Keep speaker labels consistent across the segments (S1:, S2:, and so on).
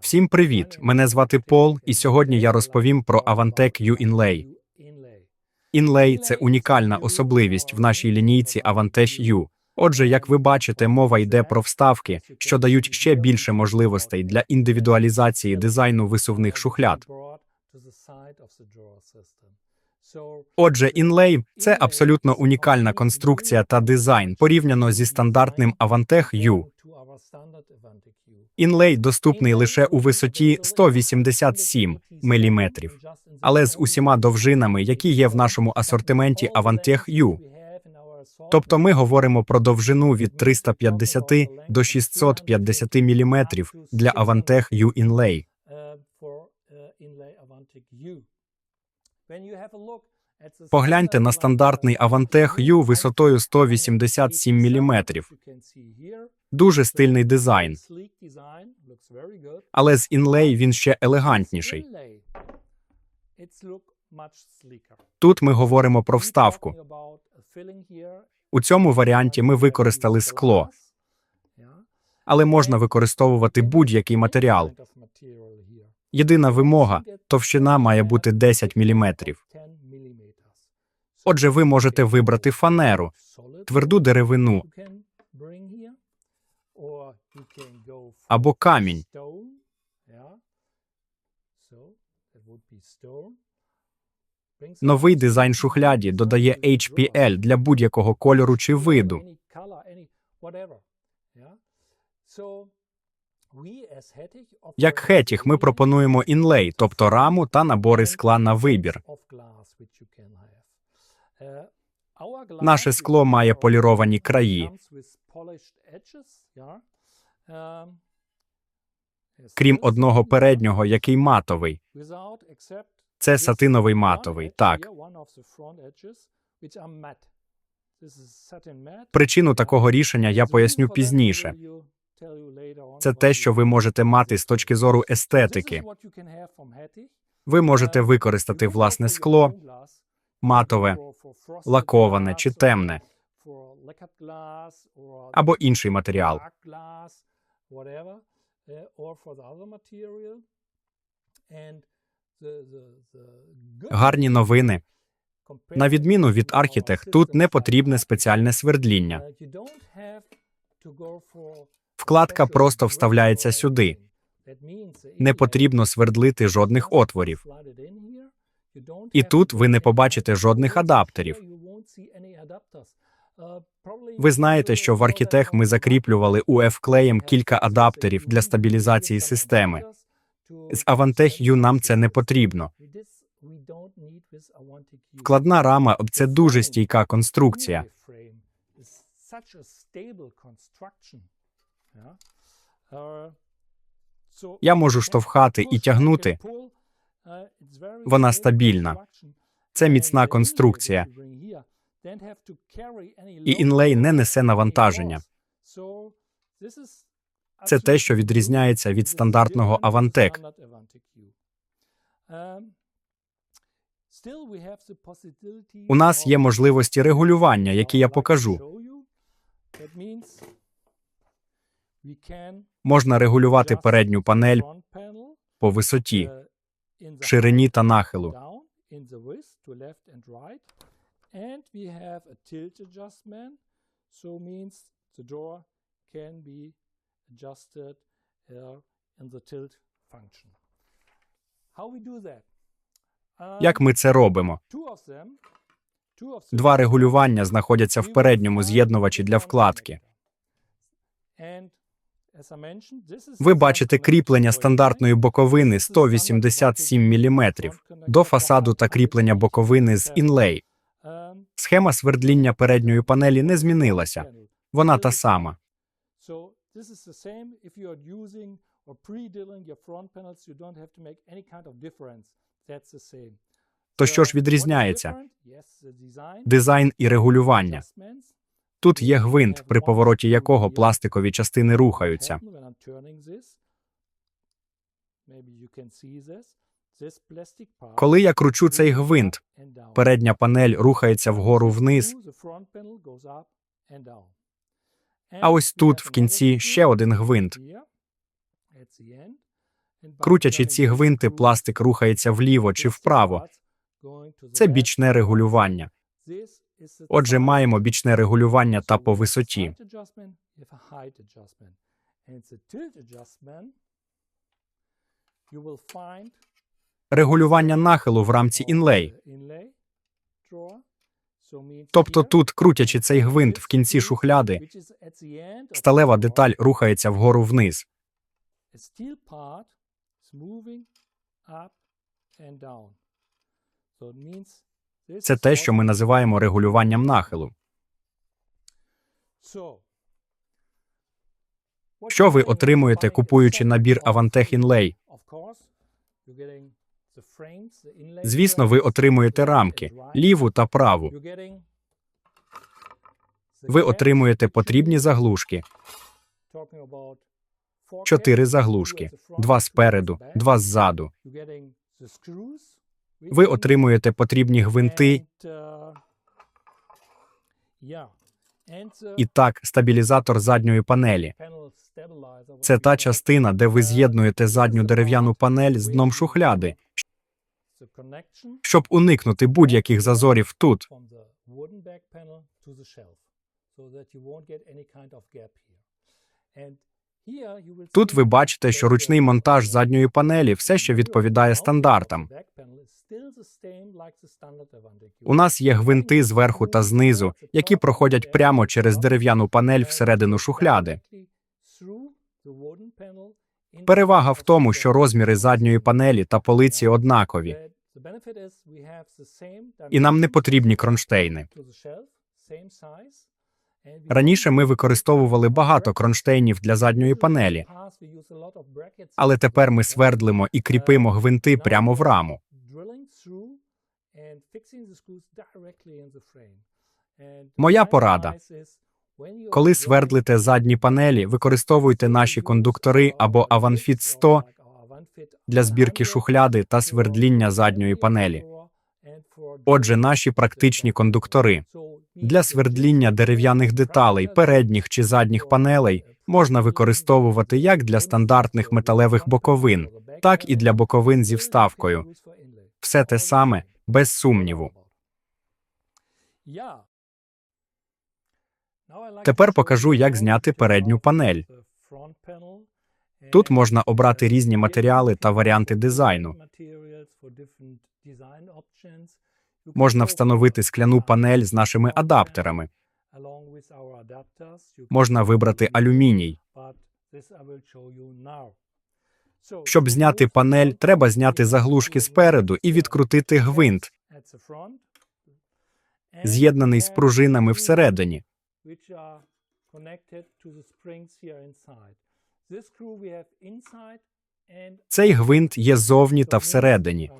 S1: Всім привіт! Мене звати Пол, і сьогодні я розповім про Avantec U Inlay. Inlay – це унікальна особливість в нашій лінійці Avantech U. Отже, як ви бачите, мова йде про вставки, що дають ще більше можливостей для індивідуалізації дизайну висувних шухляд. Отже, Inlay – це абсолютно унікальна конструкція та дизайн порівняно зі стандартним Avantech U. Inlay доступний лише у висоті 187 мм, але з усіма довжинами, які є в нашому асортименті Avantech U. Тобто ми говоримо про довжину від 350 до 650 мм для Avantech U Inlay. Погляньте на стандартний Avantech U висотою 187 мм. Дуже стильний дизайн, але з Inlay він ще елегантніший. Тут ми говоримо про вставку. У цьому варіанті ми використали скло, але можна використовувати будь-який матеріал. Єдина вимога товщина має бути 10 мм. Отже, ви можете вибрати фанеру, тверду деревину або камінь. Новий дизайн шухляді додає HPL для будь-якого кольору чи виду. Як хетіх ми пропонуємо інлей, тобто раму та набори скла на вибір. Наше скло має поліровані краї. Крім одного переднього, який матовий. Це сатиновий матовий. Так. Причину такого рішення я поясню пізніше. Це те, що ви можете мати з точки зору естетики. Ви можете використати власне скло, матове, лаковане чи темне, або інший матеріал. Гарні новини. На відміну від архітект, тут не потрібне спеціальне свердління. Вкладка просто вставляється сюди. Не потрібно свердлити жодних отворів. І тут ви не побачите жодних адаптерів. Ви знаєте, що в архітех ми закріплювали УФ клеєм кілька адаптерів для стабілізації системи. З Avantech U нам це не потрібно. Вкладна рама це дуже стійка конструкція. Я можу штовхати і тягнути. Вона стабільна. Це міцна конструкція. І інлей не несе навантаження. Це те, що відрізняється від стандартного Avantec. У нас є можливості регулювання, які я покажу. Можна регулювати передню панель по висоті, ширині та нахилу.
S2: Uh? Uh,
S1: Як ми це робимо? Два регулювання знаходяться в передньому з'єднувачі для вкладки. Ви бачите кріплення стандартної боковини 187 мм до фасаду та кріплення боковини з інлей. Схема свердління передньої панелі не змінилася. Вона та сама. То що ж відрізняється? Дизайн і регулювання. Тут є гвинт, при повороті якого пластикові частини рухаються. Коли я кручу цей гвинт, передня панель рухається вгору вниз, а ось тут в кінці ще один гвинт. Крутячи ці гвинти, пластик рухається вліво чи вправо. Це бічне регулювання. Отже, маємо бічне регулювання та по висоті. Регулювання нахилу в рамці інлей. Тобто тут, крутячи цей гвинт в кінці шухляди, сталева деталь рухається вгору вниз. Це те, що ми називаємо регулюванням нахилу. Що ви отримуєте, купуючи набір Avantech Inlay? Звісно, ви отримуєте рамки ліву та праву. Ви отримуєте потрібні заглушки, чотири заглушки, два спереду, два ззаду. Ви отримуєте потрібні гвинти і так стабілізатор задньої панелі. Це та частина, де ви з'єднуєте задню дерев'яну панель з дном шухляди, щоб уникнути будь-яких зазорів тут. Тут ви бачите, що ручний монтаж задньої панелі все ще відповідає стандартам. У нас є гвинти зверху та знизу, які проходять прямо через дерев'яну панель всередину шухляди. Перевага в тому, що розміри задньої панелі та полиці однакові, і нам не потрібні кронштейни. Раніше ми використовували багато кронштейнів для задньої панелі, але тепер ми свердлимо і кріпимо гвинти прямо в раму. Моя порада. Коли свердлите задні панелі, використовуйте наші кондуктори або Avanfit 100 для збірки шухляди та свердління задньої панелі. Отже, наші практичні кондуктори для свердління дерев'яних деталей, передніх чи задніх панелей можна використовувати як для стандартних металевих боковин, так і для боковин зі вставкою. Все те саме, без сумніву.
S2: Тепер покажу, як зняти передню панель.
S1: Тут можна обрати різні матеріали та варіанти дизайну. Можна встановити скляну панель з нашими адаптерами. Можна вибрати алюміній. Щоб зняти панель, треба зняти заглушки спереду і відкрутити гвинт, з'єднаний з пружинами всередині. Цей гвинт є зовні та всередині.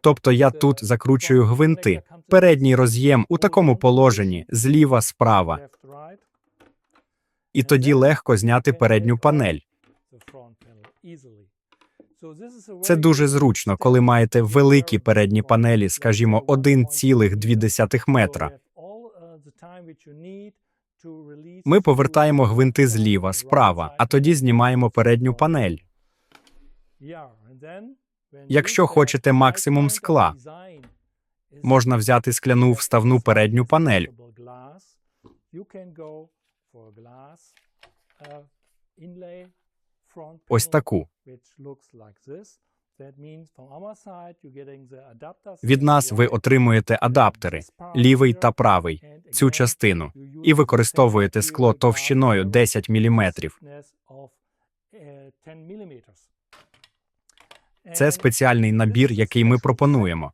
S1: Тобто я тут закручую гвинти, передній роз'єм у такому положенні, зліва, справа, і тоді легко зняти передню панель. Це дуже зручно, коли маєте великі передні панелі, скажімо, 1,2 метра. Ми повертаємо гвинти зліва, справа, а тоді знімаємо передню панель. Якщо хочете максимум скла, можна взяти скляну вставну передню панель. Ось таку. Від нас ви отримуєте адаптери лівий та правий, цю частину, і використовуєте скло товщиною 10 мм. Це спеціальний набір, який ми пропонуємо.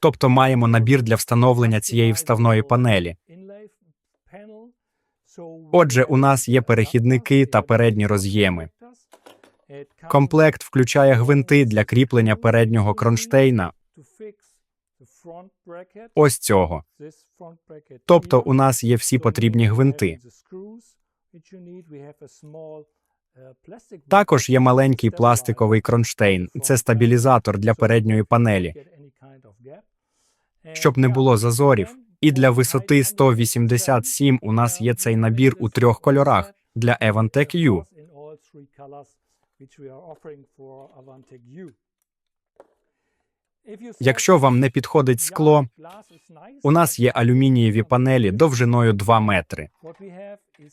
S1: Тобто маємо набір для встановлення цієї вставної панелі. Отже, у нас є перехідники та передні роз'єми. Комплект включає гвинти для кріплення переднього кронштейна. Ось цього. Тобто у нас є всі потрібні гвинти. Також є маленький пластиковий кронштейн. Це стабілізатор для передньої панелі. Щоб не було зазорів, І для висоти 187 у нас є цей набір у трьох кольорах для Avantec U. Якщо вам не підходить скло, у нас є алюмінієві панелі довжиною 2 метри.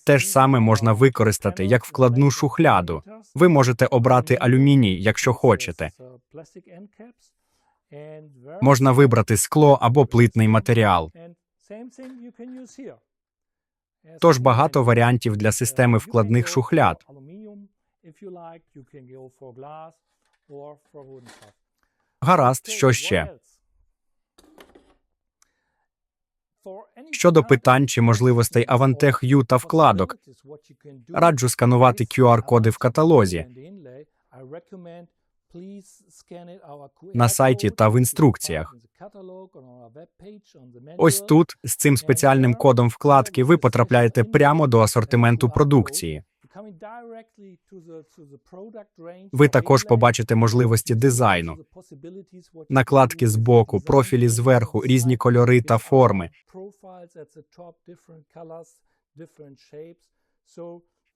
S1: Те ж саме можна використати як вкладну шухляду. Ви можете обрати алюміній, якщо хочете. Можна вибрати скло або плитний матеріал. Тож багато варіантів для системи вкладних шухляд. Гаразд, що ще? Щодо питань чи можливостей Avantech U та вкладок, раджу сканувати QR-коди в каталозі
S2: на сайті та в інструкціях.
S1: Ось тут, з цим спеціальним кодом вкладки, ви потрапляєте прямо до асортименту продукції.
S2: Ви також побачите можливості дизайну,
S1: Накладки збоку, профілі зверху, різні кольори та форми.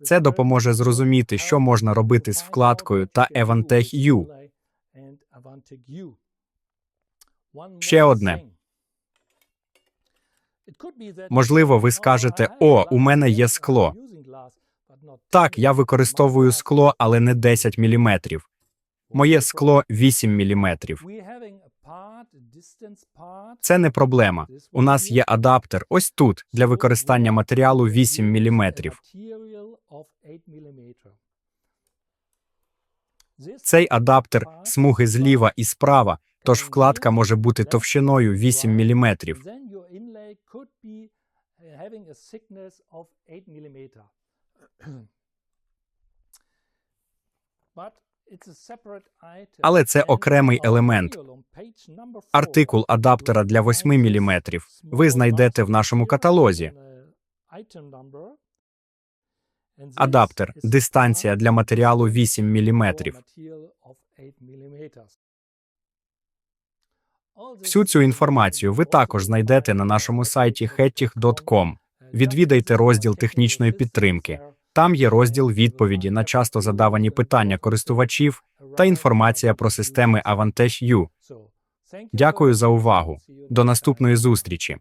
S1: Це допоможе зрозуміти, що можна робити з вкладкою та Avantech U.
S2: Ще одне.
S1: Можливо, ви скажете: О, у мене є скло. Так, я використовую скло, але не 10 мм. Моє скло 8 мм. Це не проблема. У нас є адаптер ось тут для використання матеріалу 8 мм. Цей адаптер смуги зліва і справа, тож вкладка може бути товщиною 8 мм. Але це окремий елемент. Артикул адаптера для 8 мм ви знайдете в нашому каталозі. Адаптер дистанція для матеріалу 8 мм. Всю цю інформацію ви також знайдете на нашому сайті hettich.com. Відвідайте розділ технічної підтримки. Там є розділ відповіді на часто задавані питання користувачів та інформація про системи Avantage U. Дякую за увагу. До наступної зустрічі.